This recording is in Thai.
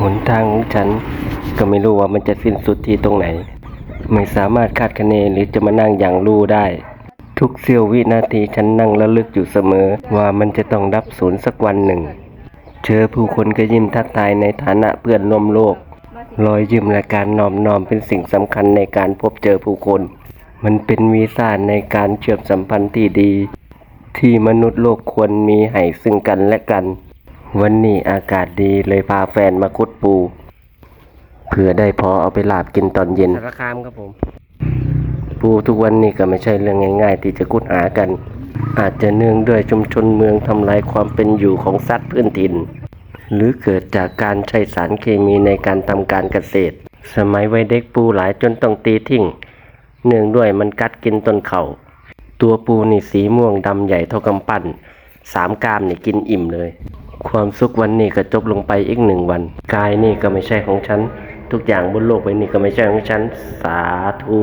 หนทางของฉันก็ไม่รู้ว่ามันจะสิ้นสุดที่ตรงไหน ไม่สามารถคาดคะเนหรือจะมานั่งอย่างรู้ได้ ทุกเสี้ยววินาทีฉันนั่งระลึกอยู่เสมอว่ามันจะต้องรับศูนย์สักวันหนึ่ง เจอผู้คนก็ยิ้มทักทายในฐานะเพื่อนร่วมโลก รอยยิ้มและการนอมนอมเป็นสิ่งสำคัญในการพบเจอผู้คน มันเป็นวีซ่าในการเชื่อมสัมพันธ์ที่ดี ที่มนุษย์โลกควรมีให้ซึ่งกันและกัน วันนี้อากาศดีเลยพาแฟนมาคุดปูเผื่อได้พอเอาไปลาบกินตอนเย็นสารคามครับผม ปูทุกวันนี้ก็ไม่ใช่เรื่องง่าย ๆ ที่จะคุดหากัน อาจจะเนื่องด้วยชุมชนเมืองทำลายความเป็นอยู่ของสัตว์พื้นถิ่น หรือเกิดจากการใช้สารเคมีในการทำการเกษตร สมัยวัยเด็กปูหลายจนต้องตีทิ้งเนื่องด้วยมันกัดกินต้นเขาตัวปูนี่สีม่วงดำใหญ่เท่ากำปั้นสามกามนี่กินอิ่มเลย ความสุขวันนี้ก็จบลงไปอีกหนึ่งวัน กายนี่ก็ไม่ใช่ของฉัน ทุกอย่างบนโลกใบนี้ก็ไม่ใช่ของฉัน สาธุ